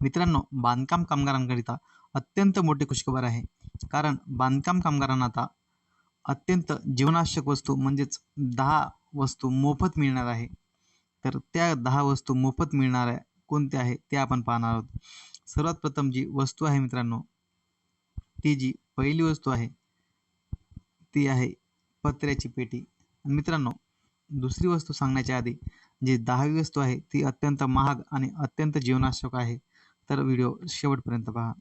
मित्रांनो बांधकाम कामगारांकरिता अत्यंत मोठी खुशखबर आहे. कारण बांधकाम कामगारांना आता अत्यंत जीवनावश्यक वस्तू म्हणजेच दहा वस्तू मोफत मिळणार आहे. तर त्या दहा वस्तू मोफत मिळणाऱ्या कोणत्या आहे ते आपण पाहणार आहोत. सर्वात प्रथम जी वस्तू आहे मित्रांनो ती जी पहिली वस्तू आहे ती आहे पत्र्याची पेटी. मित्रांनो दुसरी वस्तू सांगण्याच्या आधी जी दहावी वस्तू आहे ती अत्यंत महाग आणि अत्यंत जीवनावश्यक आहे. तर व्हिडिओ शेवटपर्यंत पहा.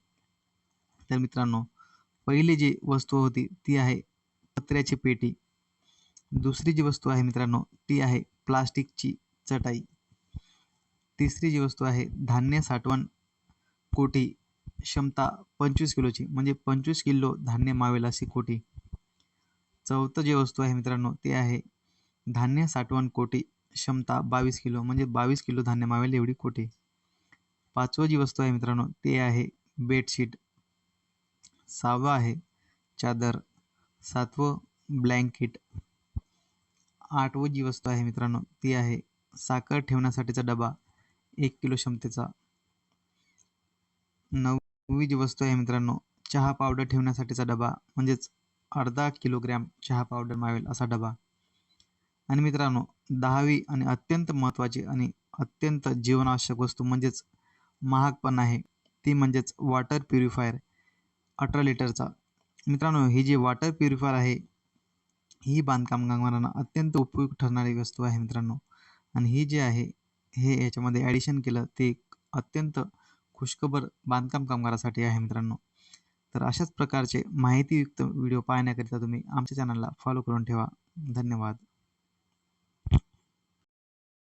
तर मित्रांनो पहिली जी वस्तू होती ती आहे पत्र्याची पेटी. दुसरी जी वस्तू आहे मित्रांनो ती आहे प्लास्टिकची चटाई. तिसरी जी वस्तू आहे धान्य साठवण कोटी क्षमता पंचवीस किलोची म्हणजे पंचवीस किलो धान्य मावेल अशी कोटी. चौथं जी वस्तू आहे मित्रांनो ते आहे धान्य साठवण कोटी क्षमता बावीस किलो म्हणजे बावीस किलो धान्य मावेल एवढी कोटी. पाचवं जी वस्तू आहे मित्रांनो ते आहे बेडशीट. सहावं आहे चादर. सातवं ब्लँकेट. आठवं जी वस्तू आहे मित्रांनो ती आहे साखर ठेवण्यासाठीचा डबा एक किलो क्षमतेचा. नववी जी वस्तू आहे मित्रांनो चहा पावडर ठेवण्यासाठीचा डबा म्हणजेच अर्धा किलोग्रॅम चहा पावडर मावेल असा डबा. आणि मित्रांनो दहावी आणि अत्यंत महत्त्वाची आणि अत्यंत जीवनावश्यक वस्तू म्हणजेच महाग पण आहे. ती म्हणजेच वॉटर प्युरिफायर अठरा लिटरचा. मित्रांनो ही जी वॉटर प्युरिफायर आहे ही बांधकाम कामगारांना अत्यंत उपयुक्त ठरणारी वस्तू आहे मित्रांनो. आणि ही जी आहे हे याच्यामध्ये ॲडिशन केलं ते अत्यंत खुशखबर बांधकाम कामगारासाठी आहे मित्रांनो. तर अशाच प्रकारचे माहितीयुक्त व्हिडिओ पाहण्याकरिता तुम्ही आमच्या चॅनलला फॉलो करून ठेवा. धन्यवाद.